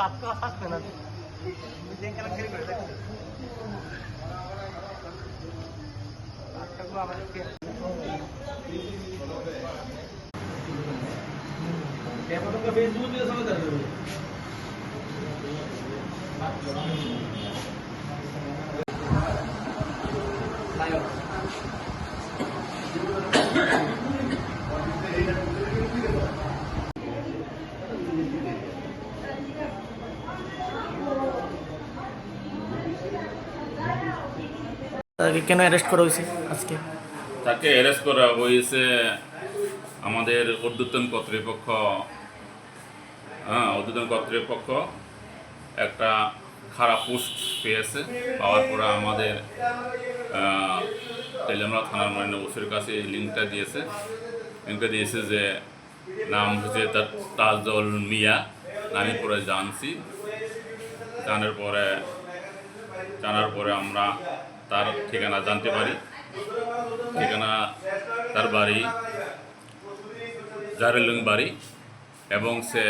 পাঁচ মিনিট যেখানে ফেরি তাকে কেন অ্যারেস্ট করা হয়েছে আজকে? তাকে অ্যারেস্ট করা হয়েছে আমাদের ঊর্ধ্বতন কর্তৃপক্ষ হ্যাঁ ঊর্ধ্বতন কর্তৃপক্ষ একটা খারাপ পোস্ট পেয়েছে। পাওয়ার পরে আমাদের তেলেমরা থানার মান্য ওসির কাছে লিঙ্কটা দিয়েছে। লিঙ্কটা দিয়েছে যে নাম হচ্ছে তার তাজল মিয়া আমি পরে জানছি। জানার পরে জানার পরে আমরা তার ঠিকানা জানতে পারি। ঠিকানা তার বাড়ি জারেলুং বাড়ি এবং সে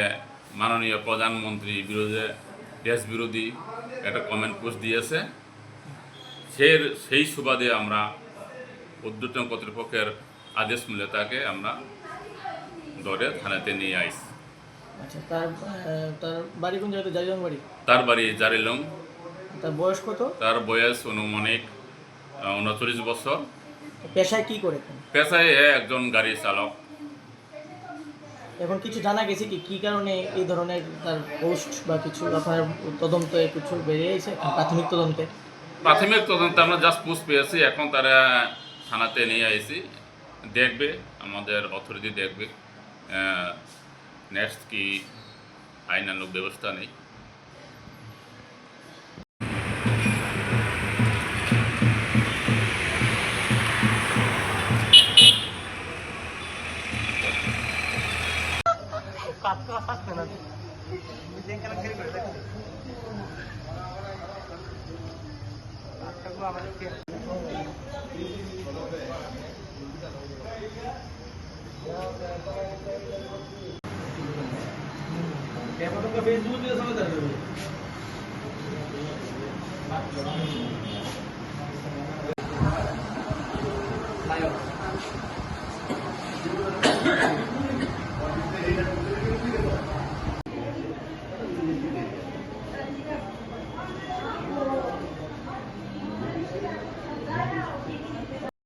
মাননীয় প্রধানমন্ত্রী বিরোধী দেশ বিরোধী একটা কমেন্ট পোস্ট দিয়েছে। সে সেই সুবাদে আমরা উদ্যোতন কর্তৃপক্ষের আদেশ মিলে তাকে আমরা ধরে থানাতে নিয়ে আইছি। আচ্ছা তার বাড়ি কোন জায়গাতে? জারিজং বাড়ি? তার বাড়ি জারিলং তার বয়স কত? তার বয়স অনুমানিক উনচল্লিশ বছর। পেশায় কি করে পেশায় একজন গাড়ি চালক। এখন কিছু জানা গেছে কি কি কারণে এই ধরনের তার পোস্ট বা কিছু আপনার তদন্তে কিছু বেরিয়ে এসে প্রাথমিক তদন্তে? প্রাথমিক তদন্তে আমরা জাস্ট পোস্ট পেয়েছি এখন তারা থানাতে নিয়ে আইছি। দেখবে আমাদের অথরিটি দেখবে নেক্সট কি আইনানুক ব্যবস্থা নেই। ela passando. E tem aquela gregora daqui. Tempo nunca fez duas vezes, Salvador.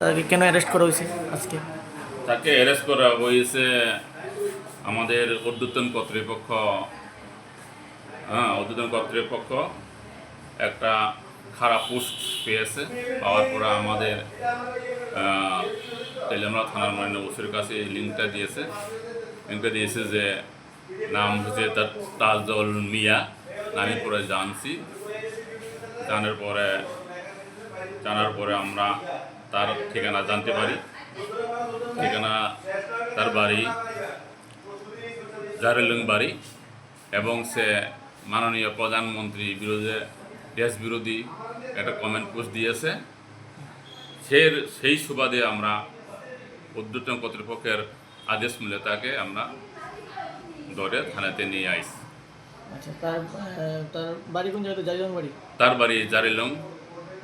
তাকে কেন অ্যারেস্ট করা হয়েছে আজকে? তাকে অ্যারেস্ট করা হয়েছে আমাদের ঊর্ধ্বতন কর্তৃপক্ষ হ্যাঁ ঊর্ধ্বতন কর্তৃপক্ষ একটা খারাপ পোস্ট পেয়েছে। পাওয়ার পরে আমাদের তেলেমরা থানার মান্য ওসির কাছে লিঙ্কটা দিয়েছে। লিঙ্কটা দিয়েছে যে নাম হচ্ছে তার তাজল মিয়া আমি পরে জানছি। জানার পরে জানার পরে আমরা তার ঠিকানা জানতে পারি। ঠিকানা তার বাড়ি জারেলুং বাড়ি এবং সে মাননীয় প্রধানমন্ত্রী বিরোধী দেশ বিরোধী একটা কমেন্ট পোস্ট দিয়েছে। সে সেই সুবাদে আমরা উদ্যোতন কর্তৃপক্ষের আদেশ মিলে তাকে আমরা ধরে থানাতে নিয়ে আইছি। আচ্ছা তার বাড়ি কোন জায়গাতে? জারিজং বাড়ি? তার বাড়ি জারিলং।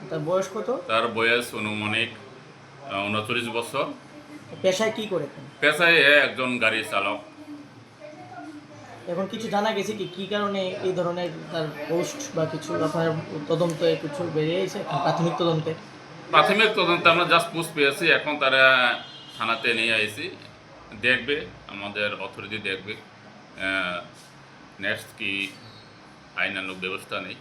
তার বয়স কত? তার বয়স অনুমানিক উনচল্লিশ বছর। পেশায় কি করে পেশায় একজন গাড়ি চালক। এখন কিছু জানা গেছে কি কি কারণে এই ধরনের তার পোস্ট বা কিছু আপনার তদন্তে কিছু বেরিয়ে এসে প্রাথমিক তদন্তে? প্রাথমিক তদন্তে আমরা জাস্ট পোস্ট পেয়েছি এখন তারা থানাতে নিয়ে আইছি দেখবে আমাদের অথরিটি দেখবে নেক্সট কি আইনানুক ব্যবস্থা নেই।